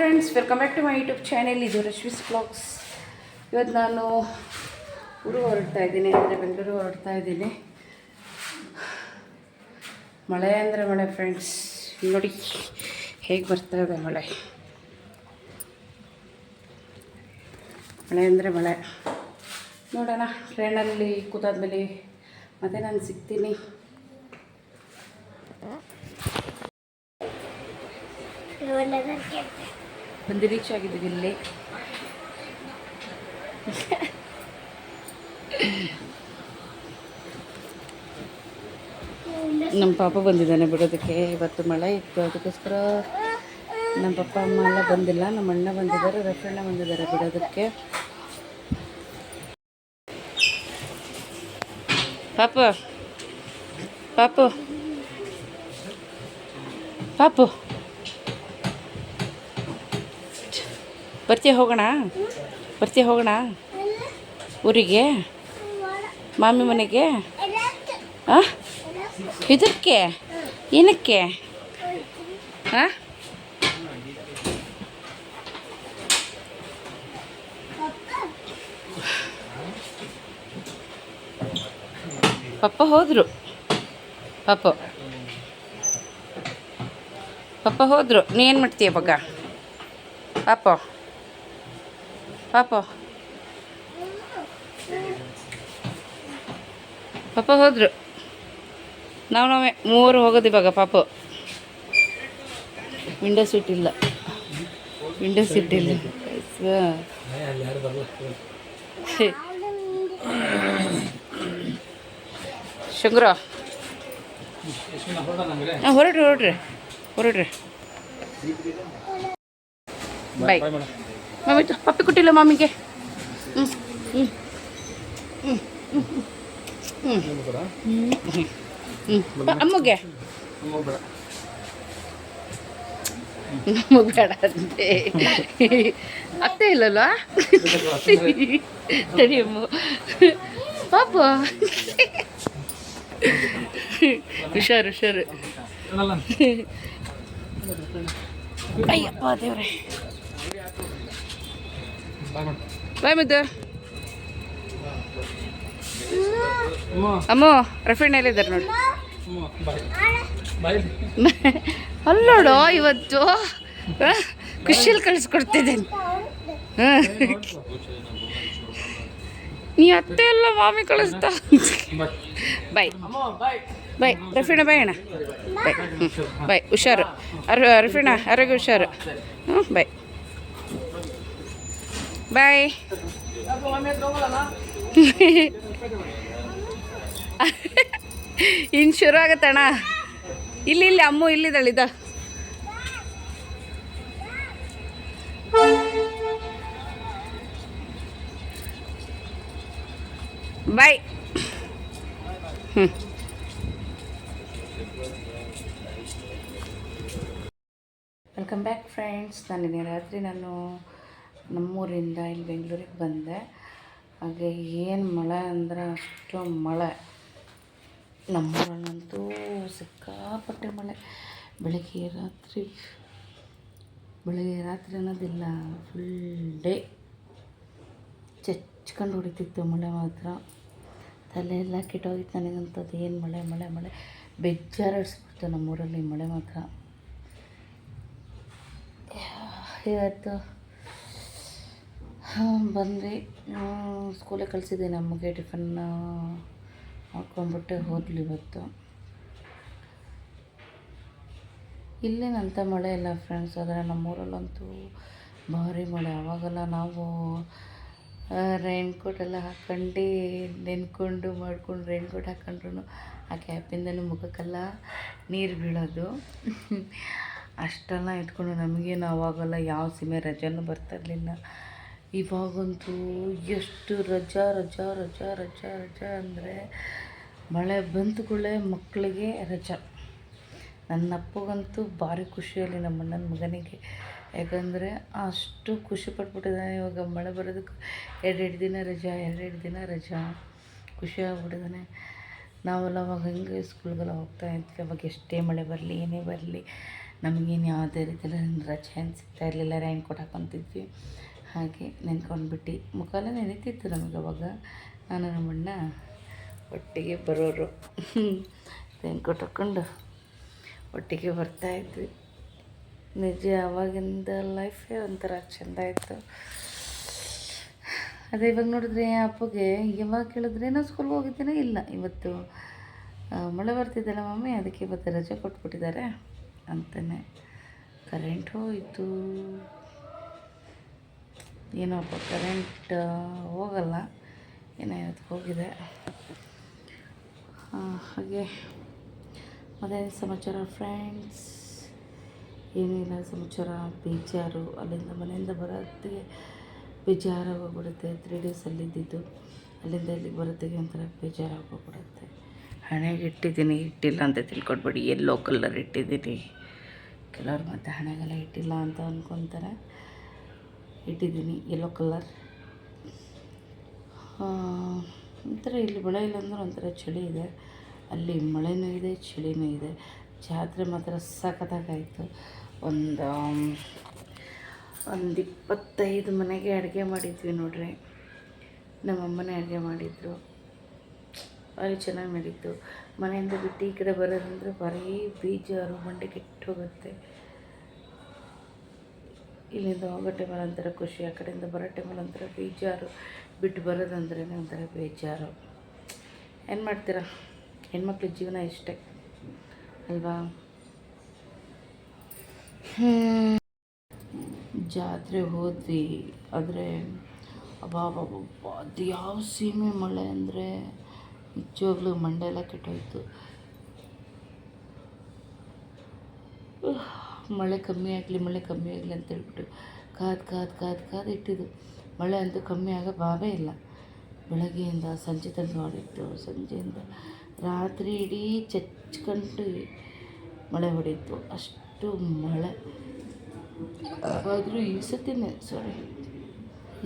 Friends welcome back to my YouTube channel ಇದು Rashvi's blogs ಇವತ್ತು ನಾನು ಊರು ಹೊರಡ್ತಾ ಇದ್ದೀನಿ, ಅಂದರೆ ಬೆಂಗಳೂರು ಹೊರಡ್ತಾ ಇದ್ದೀನಿ. ಮಳೆ ಅಂದರೆ ಮಳೆ ಫ್ರೆಂಡ್ಸ್ ನೋಡಿ, ಹೇಗೆ ಬರ್ತಾ ಇದೆ ಮಳೆ. ಮಳೆ ಅಂದರೆ ಮಳೆ. ನೋಡೋಣ ಟ್ರೈನಲ್ಲಿ ಕೂತಾದ್ಮೇಲೆ ಮತ್ತೆ ನಾನು ಸಿಗ್ತೀನಿ. ಬಂದು ರೀಚ್ ಆಗಿದ್ದೀವಿ ಇಲ್ಲಿ. ನಮ್ಮ ಪಾಪ ಬಂದಿದ್ದಾನೆ ಬಿಡೋದಕ್ಕೆ. ಇವತ್ತು ಮಳೆ ಇತ್ತು, ಅದಕ್ಕೋಸ್ಕರ ನಮ್ಮ ಪಪ್ಪ, ಅಮ್ಮ ಎಲ್ಲ ಬಂದಿಲ್ಲ. ನಮ್ಮ ಅಣ್ಣ ಬಂದಿದ್ದಾರೆ ರಫಣ್ಣ ಬಂದಿದ್ದಾರೆ ಬಿಡೋದಕ್ಕೆ. ಪಾಪು ಪಾಪು ಪಾಪು. ಬರ್ತೀಯ ಹೋಗೋಣ? ಬರ್ತೀಯ ಹೋಗೋಣ? ಊರಿಗೆ? ಮಾಮಿ ಮನೆಗೆ? ಹಾಂ ಇದಕ್ಕೆ? ಏನಕ್ಕೆ? ಹಾಂ ಪಪ್ಪ ಹೋದರು. ಪಪ್ಪ ಪಪ್ಪ ಹೋದರು. ನೀ ಏನು ಮಾಡ್ತೀಯ ಪಗ್ಗ ಪಾಪ. ಪಾಪ. ಪಾಪ ಹೋದರು. ನಾವು ನಾವೇ ಮೂವರು ಹೋಗೋದು ಇವಾಗ ಪಾಪ. ವಿಂಡೋ ಸೀಟ್ ಇಲ್ಲ. ವಿಂಡೋ ಸೀಟ್ ಇಲ್ಲ. ಶಂಕರ ಹಾಂ, ಹೊರಡ್ರಿ ಹೊರಡ್ರಿ ಹೊರಡ್ರಿ. ಬಾಯ್ ಮಮ್ಮಿ ಪಪ್ಪಿ ಕೊಟ್ಟಿಲ್ಲ ಮಮ್ಮಿಗೆ. ಹ್ಞೂ ಹ್ಞೂ ಹ್ಞೂ ಹ್ಞೂ ಹ್ಞೂ ಅಮ್ಮಗೆ? ನಮಗೆ ಬೇಡ ಅಂತೆ. ಅತ್ತೆ ಇಲ್ಲಲ್ಲ ತಡಿ ಅಮ್ಮ. ಪಾಪ. ಹುಷಾರು ಹುಷಾರು. ಅಯ್ಯಪ್ಪ ದೇವ್ರೆ. ಬಾಯ್ ಮುದ್ದು. ಅಮ್ಮ ರಫೀಣ್ ಎಲ್ಲಿದ್ದಾರೆ ನೋಡಿ. ಅಲ್ಲೋಡು ಇವತ್ತು. ಆ, ಖುಷಿಯಲ್ಲಿ ಕಳಿಸ್ಕೊಡ್ತಿದ್ದೇನೆ. ನೀ ಅತ್ತೆ ಎಲ್ಲ ಮಾಮಿ ಕಳಿಸ್ತಾ ಬಾಯ್. ಬಾಯ್ ರಫೀಣ ಬಾಯ್ ಅಣ್ಣ. ಬಾಯ್. ಬಾಯ್ ಹುಷಾರು. ಅರ್ ರಫೀಣ ಆರೋಗ್ಯ ಹುಷಾರು. ಹ್ಞೂ ಬಾಯ್. ಬಾಯ್ ಇನ್ನು ಶುರು ಆಗತ್ತಣ್ಣ ಇಲ್ಲಿ ಇಲ್ಲಿ, ಅಮ್ಮು ಇಲ್ಲಿದ್ದಾಳಿದ ಬಾಯ್ ಹ್ಞೂ ವೆಲ್ಕಮ್ ಬ್ಯಾಕ್ ಫ್ರೆಂಡ್ಸ್ ನಾನು ನಿನ್ನೆ ರಾತ್ರಿ ನಾನು ನಮ್ಮೂರಿಂದ ಇಲ್ಲಿ ಬೆಂಗಳೂರಿಗೆ ಬಂದೆ. ಹಾಗೆ ಏನು ಮಳೆ ಅಂದ್ರೆ ಅಷ್ಟು ಮಳೆ. ನಮ್ಮೂರಲ್ಲಂತೂ ಸಿಕ್ಕಾಪಟ್ಟೆ ಮಳೆ. ಬೆಳಗ್ಗೆ ರಾತ್ರಿ ಬೆಳಗ್ಗೆ ರಾತ್ರಿ ಅನ್ನೋದಿಲ್ಲ ಫುಲ್ ಡೇ ಚಚ್ಕೊಂಡು ಹೊಡಿತಿತ್ತು ಮಳೆ ಮಾತ್ರ. ತಲೆ ಎಲ್ಲ ಕೆಟ್ಟೋಗಿತ್ತು ನನಗಂತದ್ದು. ಏನು ಮಳೆ ಮಳೆ ಮಳೆ. ಬೇಜಾರಿಸ್ಬಿಡ್ತು ನಮ್ಮೂರಲ್ಲಿ ಮಳೆ ಮಾತ್ರ. ಇವತ್ತು ಬಂದ್ವಿ. ಸ್ಕೂಲಿಗೆ ಕಳಿಸಿದ್ದೆ ನಮಗೆ ಟಿಫನ್ ಮಾಡ್ಕೊಂಡ್ಬಿಟ್ಟೆ ಹೋದ್ಲು ಇವತ್ತು. ಇಲ್ಲೇನಂತ ಮಳೆ ಇಲ್ಲ ಫ್ರೆಂಡ್ಸ್ ಆದರೆ ನಮ್ಮೂರಲ್ಲಂತೂ ಭಾರಿ ಮಳೆ. ಆವಾಗೆಲ್ಲ ನಾವು ರೈನ್ ಕೋಟ್ ಎಲ್ಲ ಹಾಕ್ಕೊಂಡು ನೆನ್ಕೊಂಡು ಮಾಡ್ಕೊಂಡು ರೈನ್ ಕೋಟ್ ಹಾಕ್ಕೊಂಡ್ರು ಆ ಕ್ಯಾಪಿಂದನೂ ಮುಖಕ್ಕೆಲ್ಲ ನೀರು ಬೀಳೋದು. ಅಷ್ಟೆಲ್ಲ ಇಟ್ಕೊಂಡು ನಮಗೇನು ಅವಾಗೆಲ್ಲ ಯಾವ ಸೀಮೆ ರಜೆನೂ ಬರ್ತಾ ಇರಲಿಲ್ಲ ಇವಾಗಂತೂ ಎಷ್ಟು ರಜಾ ರಜಾ ರಜಾ ರಜಾ ರಜಾ ಅಂದರೆ ಮಳೆ ಬಂತು ಕೂಡಲೇ ಮಕ್ಕಳಿಗೆ ರಜಾ. ನನ್ನ ಅಪ್ಪಗಂತೂ ಭಾರಿ ಖುಷಿಯಲ್ಲಿ ನಮ್ಮ ಅಣ್ಣನ ಮಗನಿಗೆ. ಯಾಕಂದರೆ ಅಷ್ಟು ಖುಷಿ ಪಟ್ಬಿಟ್ಟಿದ್ದಾನೆ ಇವಾಗ ಮಳೆ ಬರೋದಕ್ಕೆ. ಎರಡೆರಡು ದಿನ ರಜಾ, ಎರಡೆರಡು ದಿನ ರಜಾ. ಖುಷಿ ಆಗ್ಬಿಟ್ಟಿದ್ದಾನೆ. ನಾವೆಲ್ಲ ಅವಾಗ ಹೆಂಗೆ ಸ್ಕೂಲ್ಗೆಲ್ಲ ಹೋಗ್ತಾ ಇದ್ವಿ. ಅವಾಗ ಎಷ್ಟೇ ಮಳೆ ಬರಲಿ, ಏನೇ ಬರಲಿ, ನಮಗೇನು ಯಾವುದೇ ರೀತಿಯಲ್ಲಿ ರಜೆ ಏನು ಸಿಗ್ತಾ ಇರಲಿಲ್ಲ. ರೈನ್ ಕೋಟ್ ಹಾಕೊತಿದ್ವಿ. ಹಾಗೆ ನೆನ್ಕೊಂಡ್ಬಿಟ್ಟು. ಮುಖಾಲ ನೆನೀತಿತ್ತು ನಮಗೆ ಅವಾಗ. ನಾನು ನಮ್ಮಣ್ಣ ಒಟ್ಟಿಗೆ ಬರೋರು. ರೈನ್ ಕೋಟ್ ಹಾಕ್ಕೊಂಡು ಒಟ್ಟಿಗೆ ಬರ್ತಾಯಿದ್ವಿ ನಿಜ ಆವಾಗಿಂದ ಲೈಫೇ ಒಂಥರ ಚೆಂದ ಇತ್ತು. ಅದೇ ಇವಾಗ ನೋಡಿದ್ರೆ ಅಪ್ಪಗೆ ಯಾವಾಗ ಕೇಳಿದ್ರೆ ನಾನು ಸ್ಕೂಲ್ಗೆ ಹೋಗಿದ್ದೇನೆ ಇಲ್ಲ. ಇವತ್ತು ಮಳೆ ಬರ್ತಿದ್ದಲ್ಲ ಮಮ್ಮಿ, ಅದಕ್ಕೆ ಇವತ್ತು ರಜೆ ಕೊಟ್ಬಿಟ್ಟಿದ್ದಾರೆ ಅಂತಲೇ ಕರೆಂಟ್ ಹೋಯಿತು. ಏನೋಪ್ಪ ಕರೆಂಟ್ ಹೋಗಲ್ಲ. ಏನೋ ಇವತ್ತು ಹೋಗಿದೆ. ಹಾಗೆ. ಮತ್ತೇನು ಸಮಾಚಾರ ಫ್ರೆಂಡ್ಸ್ ಏನಿಲ್ಲ ಸಮಾಚಾರ, ಬೇಜಾರು. ಅಲ್ಲಿಂದ ಮನೆಯಿಂದ ಬರೋತ್ತಿಗೆ ಬೇಜಾರಾಗೋಗ್ಬಿಡುತ್ತೆ. Three days ಅಲ್ಲಿದ್ದಿದ್ದು. ಅಲ್ಲಿಂದ ಇಲ್ಲಿಗೆ ಬರೋತ್ತಿಗೆ ಒಂಥರ ಬೇಜಾರಾಗೋಗ್ಬಿಡುತ್ತೆ. ಹಣೆಗೆ ಇಟ್ಟಿದ್ದೀನಿ. ಇಟ್ಟಿಲ್ಲ ಅಂತ ತಿಳ್ಕೊಡ್ಬೇಡಿ ಎಲ್ಲೋ ಕಲರ್ ಇಟ್ಟಿದ್ದೀನಿ. ಕೆಲವ್ರು ಮತ್ತೆ ಹಣೆಗೆಲ್ಲ ಇಟ್ಟಿಲ್ಲ ಅಂತ ಅಂದ್ಕೊತಾರೆ ಇಟ್ಟಿದ್ದೀನಿ ಯೆಲ್ಲೋ ಕಲರ್ ಒಂಥರ ಇಲ್ಲಿ ಮಳೆ ಇಲ್ಲ ಅಂದ್ರೆ ಒಂಥರ ಚಳಿ ಇದೆ. ಅಲ್ಲಿ ಮಳೆನೂ ಇದೆ, ಚಳಿನೂ ಇದೆ. ಜಾತ್ರೆ ಮಾತ್ರ ಸಖತ್ತಾಗಾಯಿತು. ಒಂದು ಒಂದು ಇಪ್ಪತ್ತೈದು ಮನೆಗೆ ಅಡುಗೆ ಮಾಡಿದ್ವಿ ನೋಡ್ರಿ. ನಮ್ಮಮ್ಮನೇ ಅಡುಗೆ ಮಾಡಿದ್ರು. ಅಲ್ಲಿ ಚೆನ್ನಾಗಿ ನಡೀತು. ಮನೆಯಿಂದ ಬಿಟ್ಟು ಈ ಕಡೆ ಬರೋದಂದ್ರೆ ಬರೀ ಬೇಜಾರು ಮಂಡೆ ಕೆಟ್ಟು ಹೋಗುತ್ತೆ. ಇಲ್ಲಿಂದ ಹೋಗೋ ಟೈಮಲ್ಲಿ ಒಂಥರ ಖುಷಿ, ಆ ಕಡೆಯಿಂದ ಬರೋ ಟೈಮಲ್ಲಿ ಒಂಥರ ಬೇಜಾರು, ಬಿಟ್ಟು ಬರೋದಂದ್ರೆ ಒಂಥರ ಬೇಜಾರು. ಏನು ಮಾಡ್ತೀರಾ? ಹೆಣ್ಮಕ್ಳ ಜೀವನ ಇಷ್ಟೇ ಅಲ್ವಾ? ಜಾತ್ರೆ ಹೋದ್ವಿ, ಆದರೆ ಅಬ್ಬಾಬಾಬ ಅದು ಯಾವ ಸೀಮೆ ಮಳೆ ಅಂದರೆ ನಿಜವಾಗ್ಲೂ ಮಂಡೆ ಎಲ್ಲ ಕೆಟ್ಟೋಯ್ತು. ಮಳೆ ಕಮ್ಮಿ ಆಗಲಿ, ಮಳೆ ಕಮ್ಮಿ ಆಗಲಿ ಅಂತ ಹೇಳ್ಬಿಟ್ಟು ಕಾದು ಕಾದು ಕಾದು ಕಾದು ಇಟ್ಟಿದ್ದು. ಮಳೆ ಅಂತೂ ಕಮ್ಮಿ ಆಗೋ ಭಾವೇ ಇಲ್ಲ. ಬೆಳಗ್ಗೆಯಿಂದ ಸಂಜೆ ತಂದು ಮಾಡಿತ್ತು ಸಂಜೆಯಿಂದ ರಾತ್ರಿ ಇಡೀ ಚಚ್ಕೊಂಡು ಮಳೆ ಹೊಡಿತು. ಅಷ್ಟು ಮಳೆ. ಆದರೂ ಈ ಸತಿನೇ ಸಾರಿ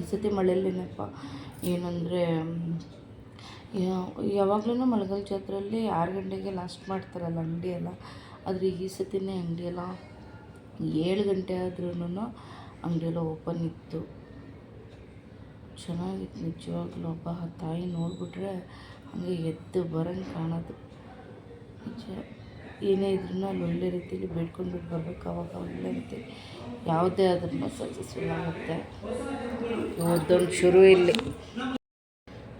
ಈ ಸತಿ ಮಳೆಯಲ್ಲೇನಪ್ಪ? ಏನಂದರೆ ಯಾವಾಗಲೂ ಮಳೆಗಾಲ ಜಾತ್ರೆಯಲ್ಲಿ ಆರು ಗಂಟೆಗೆ ಲಾಸ್ಟ್ ಮಾಡ್ತಾರಲ್ಲ ಅಂಗಡಿಯೆಲ್ಲ ಆದರೆ ಈ ಸತಿನೇ ಅಂಗಡಿಯೆಲ್ಲ ಏಳು ಗಂಟೆ ಆದ್ರೂ ಅಂಗಡಿಯೆಲ್ಲ ಓಪನ್ ಇತ್ತು. ಚೆನ್ನಾಗಿತ್ತು, ನಿಜವಾಗ್ಲೂ ಒಬ್ಬ ತಾಯಿ ನೋಡಿಬಿಟ್ರೆ ಹಾಗೆ ಎದ್ದು ಬರಂಗೆ ಕಾಣೋದು. ನಿಜ. ಏನೇ ಇದ್ರೂ ಅಲ್ಲಿ ಒಳ್ಳೆ ರೀತಿಯಲ್ಲಿ ಬೇಡ್ಕೊಂಡು ಬರಬೇಕು, ಅವಾಗ ಒಳ್ಳೆ ರೀತಿ. ಯಾವುದೇ ಆದ್ರೂ ಸಕ್ಸಸ್ಫುಲ್ ಆಗುತ್ತೆ. ಓದೋಣ ಶುರು ಇಲ್ಲಿ.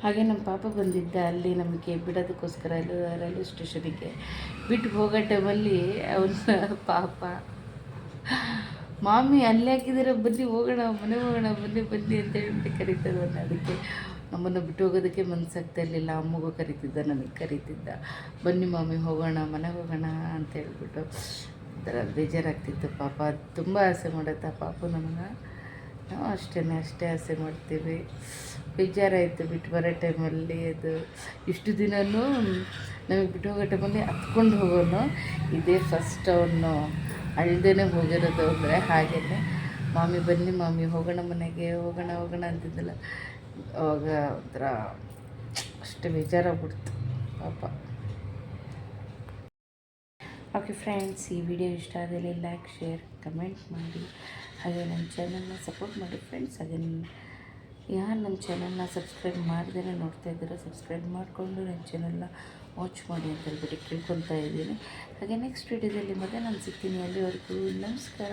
ಹಾಗೆ ನಮ್ಮ ಪಾಪ ಬಂದಿದ್ದ ಅಲ್ಲಿ ನಮಗೆ ಬಿಡೋದಕ್ಕೋಸ್ಕರ ರೈಲ್ವೆ ಸ್ಟೇಷನಿಗೆ ಬಿಟ್ಟು ಹೋಗೋ ಟೈಮಲ್ಲಿ ಅವನ ಪಾಪ ಮಾಮಿ, ಅಲ್ಲಿ ಹಾಕಿದ್ದೀರ? ಬನ್ನಿ, ಹೋಗೋಣ, ಮನೆ ಹೋಗೋಣ, ಬನ್ನಿ ಬನ್ನಿ ಅಂತ ಹೇಳ್ಬಿಟ್ಟು ಕರೀತದವನ್ನ ಅದಕ್ಕೆ. ನಮ್ಮನ್ನು ಬಿಟ್ಟು ಹೋಗೋದಕ್ಕೆ ಮನಸ್ಸಾಗ್ತಾ ಇರಲಿಲ್ಲ. ಅಮ್ಮಗೂ ಕರಿತಿದ್ದ, ನನಗೆ ಕರೀತಿದ್ದ. ಬನ್ನಿ ಮಾಮಿ, ಹೋಗೋಣ ಮನೆಗೆ ಹೋಗೋಣ ಅಂತ ಹೇಳ್ಬಿಟ್ಟು ಒಂಥರ ಬೇಜಾರಾಗ್ತಿತ್ತು ಪಾಪ. ತುಂಬ ಆಸೆ ಮಾಡುತ್ತೆ ಪಾಪು ನಮಗೆ. ನಾವು ಅಷ್ಟೇ ಅಷ್ಟೇ ಆಸೆ ಮಾಡ್ತೀವಿ. ಬೇಜಾರಾಯಿತು ಬಿಟ್ಟು ಬರೋ ಟೈಮಲ್ಲಿ ಅದು. ಇಷ್ಟು ದಿನವೂ ನಮಗೆ ಬಿಟ್ಟು ಹೋಗೋ ಟೈಮಲ್ಲಿ ಹತ್ಕೊಂಡು ಹೋಗೋನು. ಇದೇ ಫಸ್ಟ್ ಅವನು. ಅಳ್ದೇ ಹೋಗಿರೋದು ಅಂದರೆ ಹಾಗೆಯೇ ಮಾಮಿ ಬನ್ನಿ, ಮಾಮಿ ಹೋಗೋಣ ಮನೆಗೆ, ಹೋಗೋಣ ಹೋಗೋಣ ಅಂತಿದ್ದಲ್ಲ. ಅವಾಗ ಒಂಥರ ಅಷ್ಟು ಬೇಜಾರಾಗ್ಬಿಡ್ತು. ಪಾಪ. ಓಕೆ ಫ್ರೆಂಡ್ಸ್ ಈ ವಿಡಿಯೋ ಇಷ್ಟ ಆದರೆ ಲೈಕ್ ಶೇರ್ ಕಮೆಂಟ್ ಮಾಡಿ. ಹಾಗೆ ನನ್ನ ಚಾನಲ್ನ ಸಪೋರ್ಟ್ ಮಾಡಿ ಫ್ರೆಂಡ್ಸ್ ನನ್ನ- ಯಾರು ನಮ್ಮ ಚಾನಲ್ನ ಸಬ್ಸ್ಕ್ರೈಬ್ ಮಾಡ್ದೇ ನೋಡ್ತಾ ಇದ್ದೀರೋ ಸಬ್ಸ್ಕ್ರೈಬ್ ಮಾಡಿಕೊಂಡು ನನ್ನ ಚಾನಲ್ನ ವಾಚ್ ಮಾಡಿ ಅಂತ ಹೇಳ್ಬಿಟ್ಟು ಕೇಳ್ಕೊತಾ ಇದ್ದೀನಿ. ಹಾಗೆ ನೆಕ್ಸ್ಟ್ ವೀಡಿಯೋದಲ್ಲಿ ಮತ್ತೆ ನಾನು ಸಿಗ್ತೀನಿ. ಅಲ್ಲಿವರೆಗೂ ನಮಸ್ಕಾರ.